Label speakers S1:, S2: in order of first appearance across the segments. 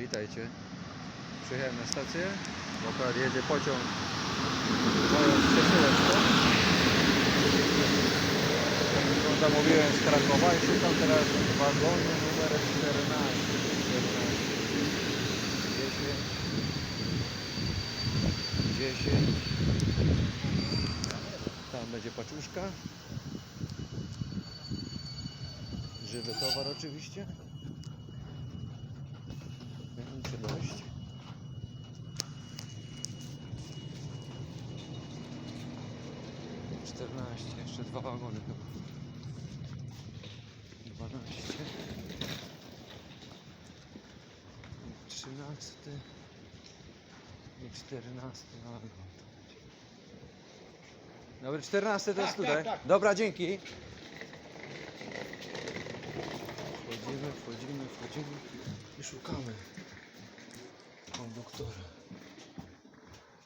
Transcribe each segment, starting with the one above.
S1: Witajcie. Przyjechałem na stację. bo Akurat jedzie pociąg moją przesyłeczką. którą zamówiłem z Krakowa i szukam teraz wagonu numer 14. 14. 10. 10. Tam będzie paczuszka. Żywy towar oczywiście. 14, jeszcze dwa wagony chyba. 12. 13 i 14 wagon. Dobry, 14 to jest
S2: tak,
S1: tutaj.
S2: Tak, tak.
S1: Dobra, dzięki. Wchodzimy, wchodzimy, wchodzimy i szukamy konduktora.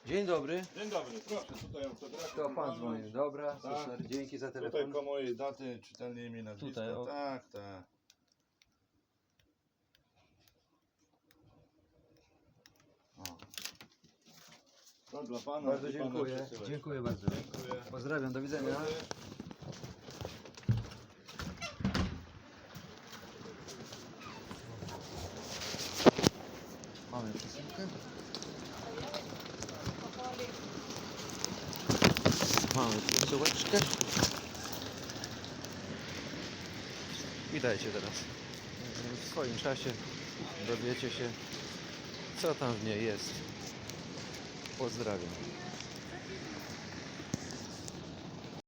S1: Dzień dobry.
S2: Dzień dobry, proszę, tutaj.
S1: To pan dzwoni. Dobra,
S2: Tak.
S1: super. Dzięki za
S2: Tutaj
S1: telefon.
S2: ko mojej daty, czytelnie imię, nazwisko.
S1: Tutaj, o.
S2: Tak, tak. O. To dla pana.
S1: Bardzo
S2: pana
S1: dziękuję. Dziękuję bardzo.
S2: Dziękuję.
S1: Pozdrawiam, do widzenia. Mamy przesyłkę. Mamy przesyłeczkę. Witajcie teraz. W swoim czasie dowiecie się, co tam w niej jest. Pozdrawiam.